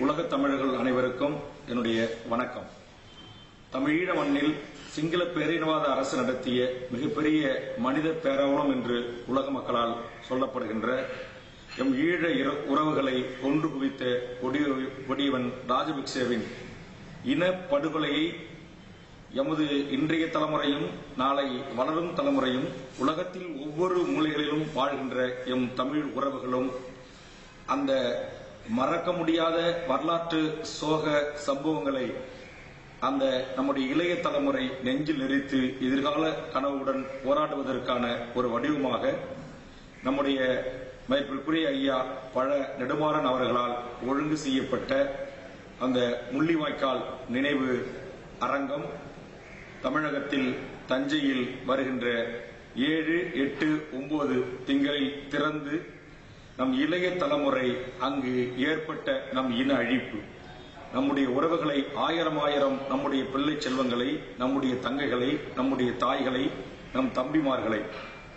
உலகத் தமிழர்கள் அனைவருக்கும் என்னுடைய வணக்கம். தமிழீழ மண்ணில் சிங்கள பேரினவாத அரசு நடத்திய மிகப்பெரிய மனித பேரவலம் என்று உலக மக்களால் சொல்லப்படுகின்ற எம் ஈழ உறவுகளை ஒன்று குவித்த கொடியவன் ராஜபக்சேவின் இன படுகொலையை எமது இன்றைய தலைமுறையும் நாளை வளரும் தலைமுறையும் உலகத்தில் ஒவ்வொரு மூலைகளிலும் வாழ்கின்ற எம் தமிழ் உறவுகளும் அந்த மறக்க முடியாத வரலாற்று சோக சம்பவங்களை அந்த நம்முடைய இளைய தலைமுறை நெஞ்சில் நிறைத்து எதிர்கால கனவுடன் போராடுவதற்கான ஒரு வடிவமாக நம்முடைய மதிப்பிற்குரிய ஐயா பழ நெடுமாறன் அவர்களால் ஒழுங்கு செய்யப்பட்ட அந்த முள்ளிவாய்க்கால் நினைவு அரங்கம் தமிழகத்தில் தஞ்சையில் வருகின்ற ஏழு எட்டு ஒன்பது திங்களில் திறந்து நம் இளைய தலைமுறை அங்கு ஏற்பட்ட நம் இன அழிப்பு. நம்முடைய உறவுகளை ஆயிரம் ஆயிரம் நம்முடைய பிள்ளை செல்வங்களை நம்முடைய தங்கைகளை நம்முடைய தாய்களை நம் தம்பிமார்களை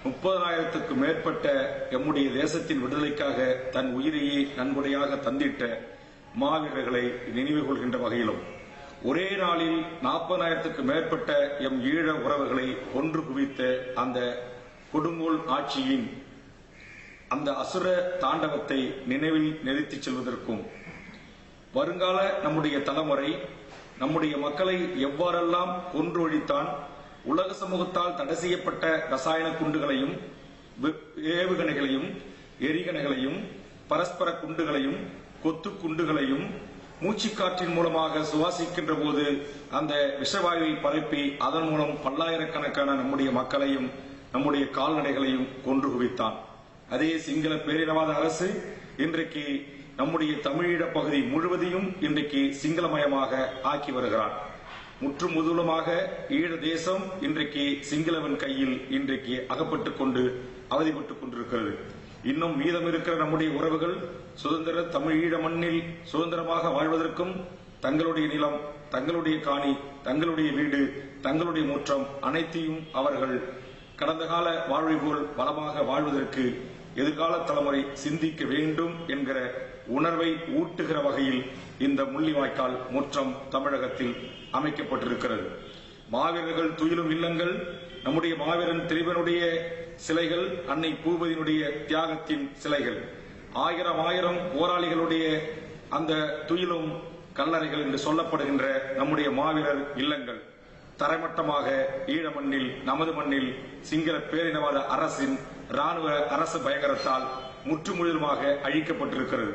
முப்பதாயிரத்துக்கு மேற்பட்ட எம்முடைய தேசத்தின் விடுதலைக்காக தன் உயிரையே நன்கொடையாக தந்திட்ட மாவீரர்களை நினைவு கொள்கின்ற வகையிலும் ஒரே நாளில் நாற்பதாயிரத்துக்கு மேற்பட்ட எம் ஈழ உறவுகளை ஒன்று குவித்த அந்த கொடுங்கோல் ஆட்சியின் அந்த அசுர தாண்டவத்தை நினைவில் நிறுத்திச் செல்வதற்கும் வருங்கால நம்முடைய தலைமுறை நம்முடைய மக்களை எவ்வாறெல்லாம் கொன்று ஒழித்தான் உலக சமூகத்தால் தடை செய்யப்பட்ட ரசாயன குண்டுகளையும் ஏவுகணைகளையும் எரிகணைகளையும் பரஸ்பர குண்டுகளையும் கொத்து குண்டுகளையும் மூச்சுக்காற்றின் மூலமாக சுவாசிக்கின்ற போது அந்த விஷவாயுவை பரப்பி அதன் மூலம் பல்லாயிரக்கணக்கான நம்முடைய மக்களையும் நம்முடைய கால்நடைகளையும் கொன்று குவித்தான். அதே சிங்கள பேரினவாத அரசு இன்றைக்கு நம்முடைய தமிழீழ பகுதி முழுவதையும் இன்றைக்கு சிங்களமயமாக ஆக்கி வருகிறார் முற்று முதலுமாக ஈழ தேசம் இன்றைக்கு சிங்களவன் கையில் இன்றைக்கு அகப்பட்டுக் கொண்டு அவதிப்பட்டுக் கொண்டிருக்கிறது. இன்னும் மீதம் இருக்கிற நம்முடைய உறவுகள் சுதந்திர தமிழீழ மண்ணில் சுதந்திரமாக வாழ்வதற்கும் தங்களுடைய நிலம் தங்களுடைய காணி தங்களுடைய வீடு தங்களுடைய முற்றம் அனைத்தையும் அவர்கள் கடந்த கால வாழ்வை போல் வளமாக வாழ்வதற்கு எதிர்கால தலைமுறை சிந்திக்க வேண்டும் என்கிற உணர்வை ஊட்டுகிற வகையில் இந்த முள்ளிவாய்க்கால் முற்றம் தமிழகத்தில் அமைக்கப்பட்டிருக்கிறது. மாவீரர்கள் துயிலும் இல்லங்கள் நம்முடைய மாவீரன் திரிவனுடைய சிலைகள் அன்னை பூபதியினுடைய தியாகத்தின் சிலைகள். ஆயிரம் ஆயிரம் போராளிகளுடைய அந்த துயிலும் கல்லறைகள் என்று சொல்லப்படுகின்ற நம்முடைய மாவீரர் இல்லங்கள். தரைமட்டமாக ஈழ மண்ணில் நமது மண்ணில் சிங்கள பேரினவாத அரசின் ராணுவ அரசு பயங்கரத்தால் முற்றுமுழுதுமாக அழிக்கப்பட்டிருக்கிறது.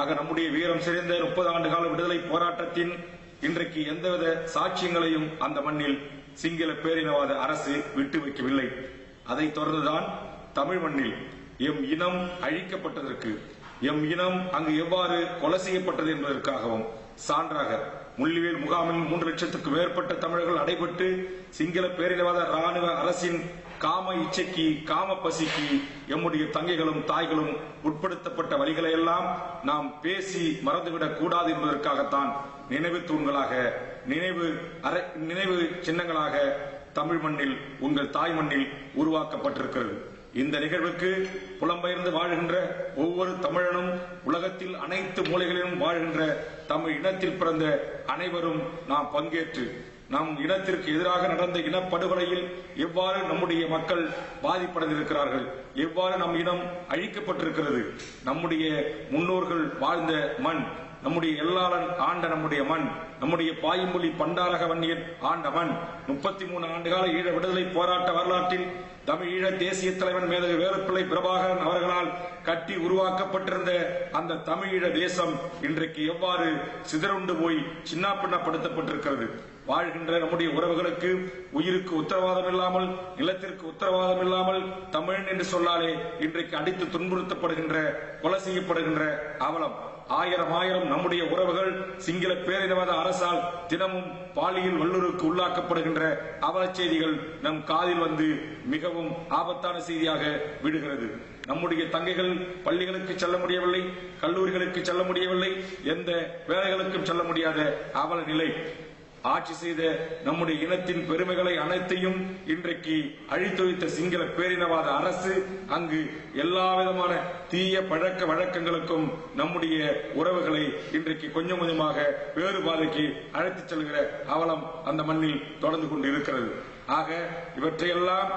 ஆக நம்முடைய வீரம் சிறந்த முப்பது ஆண்டு கால விடுதலை போராட்டத்தின் இன்றைக்கு எந்தவித சாட்சியங்களையும் அந்த மண்ணில் சிங்கள பேரினவாத அரசு விட்டு வைக்கவில்லை. அதைத் தொடர்ந்துதான் தமிழ் மண்ணில் எம் இனம் அழிக்கப்பட்டதற்கு எம் இனம் அங்கு எவ்வாறு கொலை செய்யப்பட்டது என்பதற்காகவும் சான்றாக முள்ளிவேல் முகாமில் மூன்று லட்சத்துக்கு மேற்பட்ட தமிழர்கள் அடைபட்டு சிங்கள பேரினவாத ராணுவ அரசின் காம இச்சைக்கு காம பசிக்கு எம்முடைய தங்கைகளும் தாய்களும் உட்படுத்தப்பட்ட வழிகளை எல்லாம் நாம் பேசி மறந்துவிடக் கூடாது என்பதற்காகத்தான் நினைவு தூண்களாக நினைவு அரை- நினைவு சின்னங்களாக தமிழ் மண்ணில் உங்கள் தாய் மண்ணில் உருவாக்கப்பட்டிருக்கிறது. இந்த நிகழ்வுக்கு புலம்பெயர்ந்து வாழ்கின்ற ஒவ்வொரு தமிழனும் உலகத்தில் அனைத்து மூலைகளிலும் வாழ்கின்ற தமிழ் இனத்தில் பிறந்த அனைவரும் நாம் பங்கேற்று நம் இனத்திற்கு எதிராக நடந்த இனப்படுகொலையில் எவ்வாறு நம்முடைய மக்கள் பாதிப்படைந்திருக்கிறார்கள்? எவ்வாறு நம் இனம் அழிக்கப்பட்டிருக்கிறது? நம்முடைய முன்னோர்கள் வாழ்ந்த மண் நம்முடைய எல்லாளன் ஆண்ட நம்முடைய மண் நம்முடைய பாயுமொழி பண்டாரக வன்னியன் ஆண்ட மண் முப்பத்தி மூணு ஆண்டுகால ஈழ விடுதலை போராட்ட வரலாற்றில் தமிழ் ஈழ தேசிய தலைவன் மேதகு வேலுப்பிள்ளை பிரபாகரன் அவர்களால் கட்டி உருவாக்கப்பட்டிருந்த அந்த தமிழீழ தேசம் இன்றைக்கு எவ்வாறு சிதறுண்டு போய் சின்னாப்பின்னப்படுத்தப்பட்டிருக்கிறது வாழ்கின்ற நம்முடைய உறவுகளுக்கு உயிருக்கு உத்தரவாதம் இல்லாமல் நிலத்திற்கு உத்தரவாதம் இல்லாமல் தமிழன் என்று சொல்லாலே இன்றைக்கு அடித்து துன்புறுத்தப்படுகின்ற கொலை செய்யப்படுகின்ற அவலம். ஆயிரம் ஆயிரம் நம்முடைய உறவுகள் சிங்கள பேரினவாத அரசால் தினமும் பாலியல் வல்லுறவுக்கு உள்ளாக்கப்படுகின்ற அவலச் செய்திகள் நம் காதில் வந்து மிகவும் ஆபத்தான செய்தியாக விடுகிறது. நம்முடைய தங்கைகள் பள்ளிகளுக்கு செல்ல முடியவில்லை கல்லூரிகளுக்கு செல்ல முடியவில்லை எந்த வேலைகளுக்கும் செல்ல முடியாத அவல நிலை. ஆட்சி செய்த நம்முடைய இனத்தின் பெருமைகளை அனைத்தையும் இன்றைக்கு அழித்து வைத்த சிங்கள பேரினவாத அரசு அங்கு எல்லா விதமான தீய பழக்க வழக்கங்களுக்கும் நம்முடைய உறவுகளை இன்றைக்கு கொஞ்சம் கொஞ்சமாக வேறு பாதைக்கு அழைத்துச் செல்கிற அவலம் அந்த மண்ணில் தொடர்ந்து கொண்டு இருக்கிறது ஆக இவற்றையெல்லாம்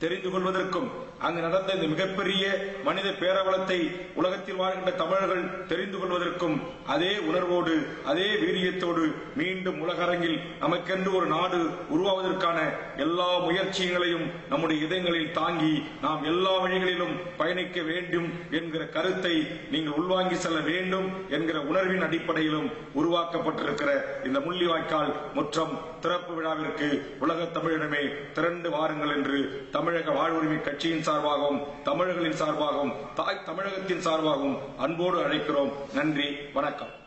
தெரிந்து கொள்வதற்கும் அங்கு நடந்த இந்த மிகப்பெரிய மனித பேரவலத்தை உலகத்தில் வாழ்கின்ற தமிழர்கள் தெரிந்து கொள்வதற்கும் அதே உணர்வோடு அதே வீரியத்தோடு மீண்டும் உலகரங்கில் நமக்கென்று ஒரு நாடு உருவாவதற்கான எல்லா முயற்சிகளையும் நம்முடைய இதயங்களில் தாங்கி நாம் எல்லா வழிகளிலும் பயணிக்க வேண்டும் என்கிற கருத்தை நீங்கள் உள்வாங்கி செல்ல வேண்டும் என்கிற உணர்வின் அடிப்படையிலும் உருவாக்கப்பட்டிருக்கிற இந்த முள்ளிவாய்க்கால் முற்றம் திறப்பு விழாவிற்கு உலக தமிழிடமே திரண்டு வாருங்கள் என்று தமிழ் தமிழக வாழ்வுரிமை கட்சியின் சார்பாகவும் தமிழர்களின் சார்பாகவும் தாய் தமிழகத்தின் சார்பாகவும் அன்போடு அழைக்கிறோம். நன்றி வணக்கம்.